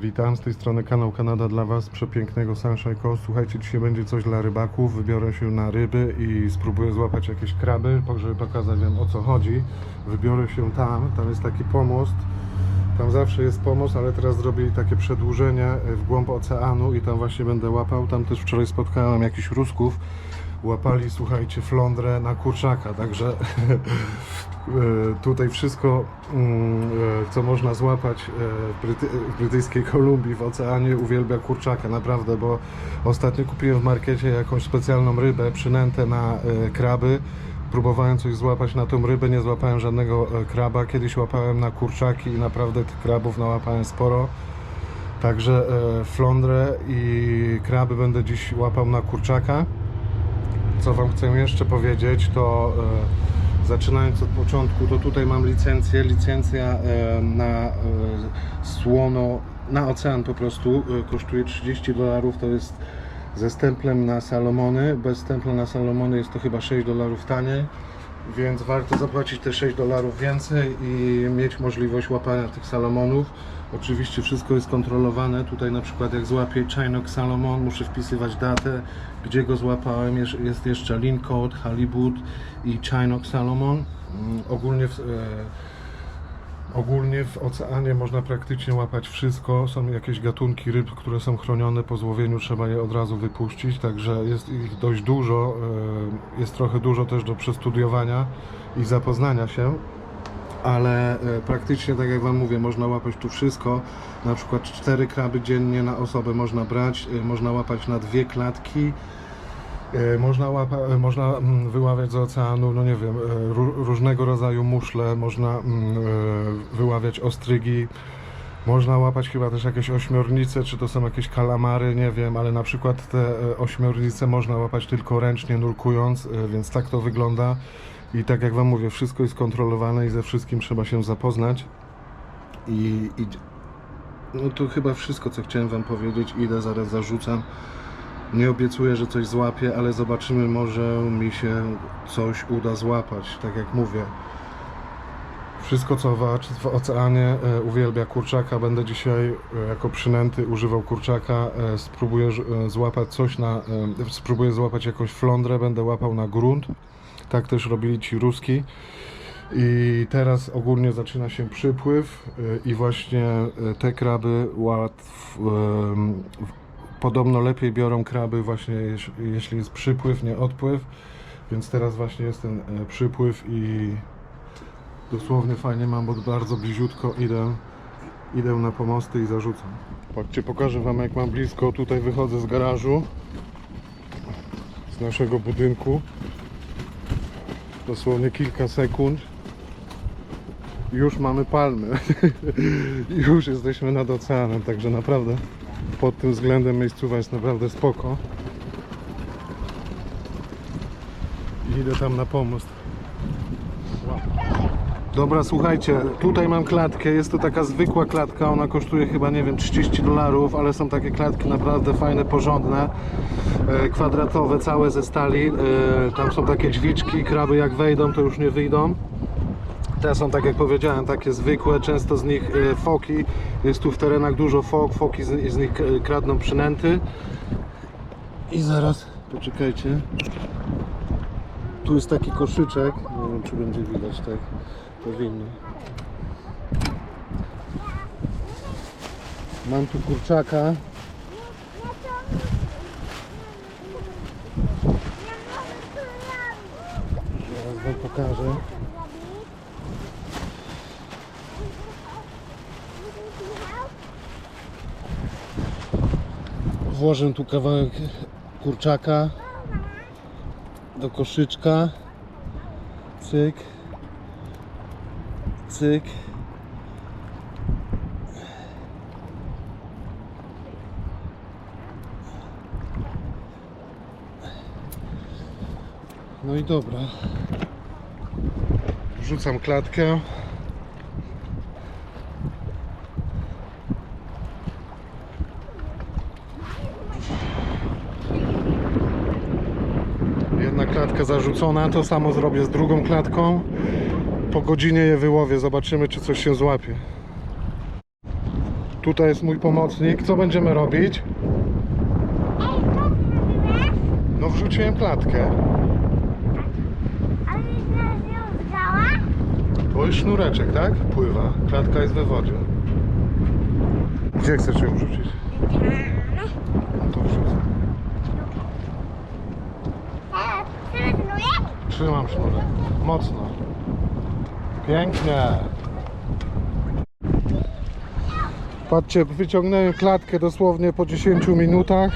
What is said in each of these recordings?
Witam, z tej strony kanał Kanada dla Was, przepięknego Sunshine Coast. Słuchajcie, dzisiaj będzie coś dla rybaków. Wybiorę się na ryby i spróbuję złapać jakieś kraby, żeby pokazać Wam o co chodzi. Wybiorę się tam, tam jest taki pomost. Tam zawsze jest pomost, ale teraz zrobili takie przedłużenie e, w głąb oceanu i tam właśnie będę łapał. Tam też wczoraj spotkałem jakichś Rusków. Łapali, słuchajcie, flądrę na kurczaka, także e, tutaj wszystko, mm, e, co można złapać e, w, Bryty w brytyjskiej Kolumbii w oceanie, uwielbia kurczaka, naprawdę, bo ostatnio kupiłem w markecie jakąś specjalną rybę, przynętę na kraby. Próbowałem coś złapać na tą rybę, nie złapałem żadnego kraba. Kiedyś łapałem na kurczaki i naprawdę tych krabów nałapałem sporo. Także flądrę i kraby będę dziś łapał na kurczaka. Co Wam chcę jeszcze powiedzieć, to e, zaczynając od początku, to tutaj mam licencję. Licencja e, na e, słono, na ocean po prostu kosztuje 30 dolarów. To jest ze stemplem na Salomony. Bez stempla na Salomony jest to chyba 6 dolarów taniej. Więc warto zapłacić te 6 dolarów więcej i mieć możliwość łapania tych Salomonów. Oczywiście wszystko jest kontrolowane. Tutaj na przykład jak złapię Chinook Salomon, muszę wpisywać datę, gdzie go złapałem. Jest- jeszcze Lean Code, Halibut i Chinook Salomon. Mm, Ogólnie w, e, Ogólnie w oceanie można praktycznie łapać wszystko. Są jakieś gatunki ryb, które są chronione. Po złowieniu trzeba je od razu wypuścić, także jest ich dość dużo. e, Jest trochę dużo też do przestudiowania i zapoznania się. Ale e, praktycznie, tak jak Wam mówię, można łapać tu wszystko. Na przykład cztery kraby dziennie na osobę można brać. e, Można łapać na dwie klatki. E, Można, łapa, e, można mm, wyławiać z oceanu, no nie wiem, e, ró- różnego rodzaju muszle, można mm, wyławiać ostrygi, można łapać chyba też jakieś ośmiornice, czy to są jakieś kalamary, nie wiem, ale na przykład te ośmiornice można łapać tylko ręcznie, nurkując, więc tak to wygląda. I tak jak Wam mówię, wszystko jest kontrolowane i ze wszystkim trzeba się zapoznać. I, i no to chyba wszystko, co chciałem Wam powiedzieć. Idę, zaraz zarzucam. Nie obiecuję, że coś złapię, ale zobaczymy, może mi się coś uda złapać. Tak jak mówię, wszystko co w, w oceanie e, uwielbia kurczaka. Będę dzisiaj e, jako przynęty używał kurczaka. E, spróbuję złapać coś na. Spróbuję złapać jakąś flądrę, będę łapał na grunt. Tak też robili ci ruski. I teraz ogólnie zaczyna się przypływ i właśnie te kraby łatw, podobno lepiej biorą kraby właśnie jeś- jeśli jest przypływ, nie odpływ. Więc teraz właśnie jest ten e, przypływ i dosłownie fajnie mam, bo bardzo bliziutko idę, idę na pomosty i zarzucam. Patrzcie, pokażę Wam jak mam blisko. Tutaj wychodzę z garażu z naszego budynku. Dosłownie kilka sekund. Już mamy palmy. Już jesteśmy nad oceanem, także naprawdę pod tym względem miejscowa jest naprawdę spoko. Idę tam na pomost. Dobra, słuchajcie, tutaj mam klatkę, jest to taka zwykła klatka, ona kosztuje chyba, nie wiem, 30 dolarów, ale są takie klatki naprawdę fajne, porządne, e, kwadratowe, całe ze stali, e, tam są takie drzwiczki, kraby jak wejdą, to już nie wyjdą. Te są, tak jak powiedziałem, takie zwykłe, często z nich e, foki, jest tu w terenach dużo fok, foki z, z nich e, kradną przynęty. I zaraz, poczekajcie, tu jest taki koszyczek, nie wiem czy będzie widać, tak, powinno. Mam tu kurczaka. Zaraz wam pokażę. Włożę tu kawałek kurczaka do koszyczka. Cyk. Cyk. No i dobra. Wrzucam klatkę. Klatka zarzucona, to samo zrobię z drugą klatką. Po godzinie je wyłowię, zobaczymy czy coś się złapie. Tutaj jest mój pomocnik. Co będziemy robić? No wrzuciłem klatkę. Ale nie związała? To jest sznureczek, tak? Pływa. Klatka jest we wodzie. Gdzie chcesz ją wrzucić? No to wrzucę. Teraz Trzymam sznurek. Mocno. Pięknie. Patrzcie, wyciągnąłem klatkę dosłownie po 10 minutach.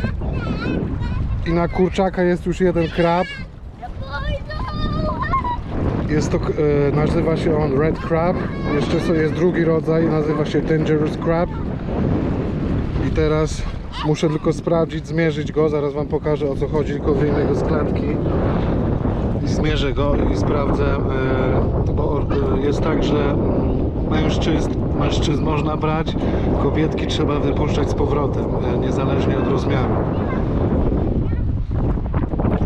I na kurczaka jest już jeden krab. Jest to, e, nazywa się on Red Crab. Jeszcze so- jest drugi rodzaj, nazywa się Dangerous Crab. I teraz muszę tylko sprawdzić, zmierzyć go. Zaraz Wam pokażę o co chodzi, tylko wyjmę go z klatki zmierzę go i sprawdzę, e, bo e, jest tak, że mm, mężczyzn, mężczyzn można brać, kobietki trzeba wypuszczać z powrotem, e, niezależnie od rozmiaru.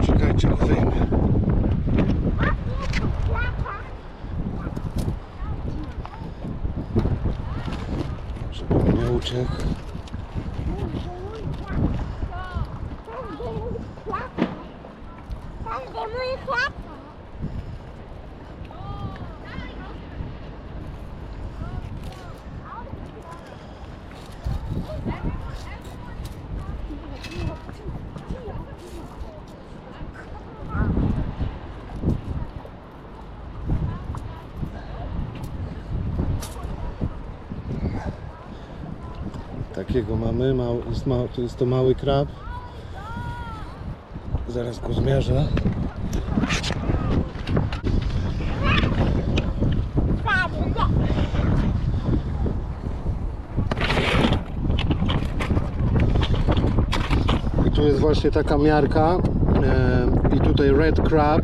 Czekajcie, go wyjmę. Żeby nie uciekł. Tam gdzie mój chleb. Takiego mamy, mały, jest, mały, to jest to mały krab. Zaraz go zmierzę. I tu jest właśnie taka miarka. I tutaj Red Crab,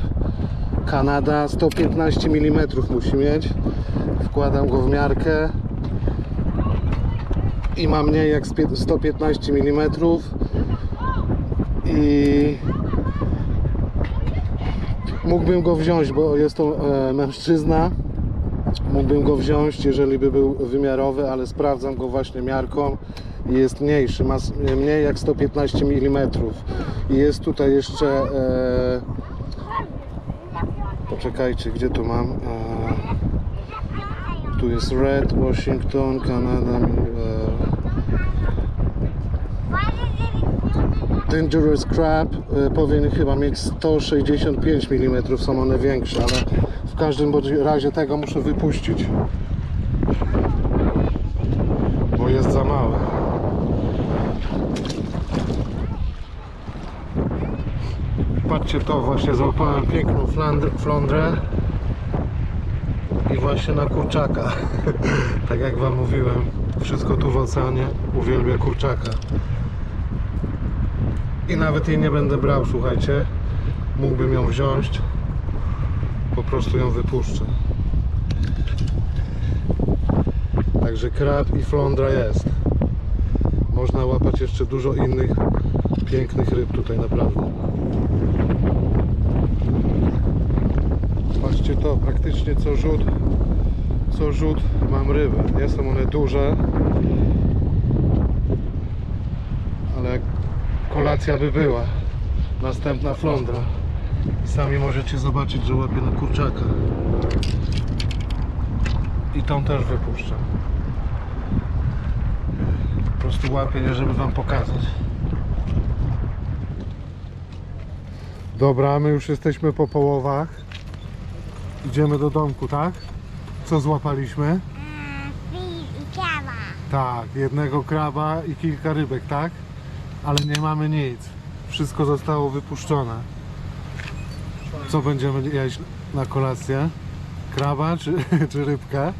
Kanada, 115 mm musi mieć. Wkładam go w miarkę i ma mniej jak z pie- 115 mm i mógłbym go wziąć, bo jest to e, mężczyzna. Mógłbym go wziąć, jeżeli by był wymiarowy, ale sprawdzam go właśnie miarką. I jest mniejszy, ma mniej jak 115 mm i jest tutaj jeszcze e, poczekajcie, gdzie tu mam? E, tu jest Red, Washington, Kanada Dangerous Crab e, powinien chyba mieć 165 mm, są one większe, ale w każdym razie tego muszę wypuścić. Bo jest za małe. Patrzcie to, właśnie złapałem piękną flądrę i właśnie na kurczaka. tak jak Wam mówiłem, wszystko tu w oceanie uwielbia kurczaka. I nawet jej nie będę brał, słuchajcie. Mógłbym ją wziąć. Po prostu ją wypuszczę. Także krab i flądra jest. Można łapać jeszcze dużo innych pięknych ryb tutaj naprawdę. Patrzcie to, praktycznie co rzut, co rzut mam rybę. Nie są one duże, ale kolacja by była. Następna flądra. Sami możecie zobaczyć, że łapie na kurczaka. I tą też wypuszczam. Po prostu łapię je, żeby wam pokazać. Dobra, my już jesteśmy po połowach. Idziemy do domku, tak? Co złapaliśmy? Kawa. Tak, jednego kraba i kilka rybek, tak? Ale nie mamy nic. Wszystko zostało wypuszczone. Co będziemy jeść na kolację? Kraba czy, czy rybkę?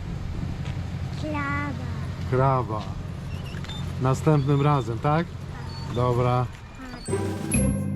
Klawa. Kraba. Następnym razem, tak? Dobra. Tak.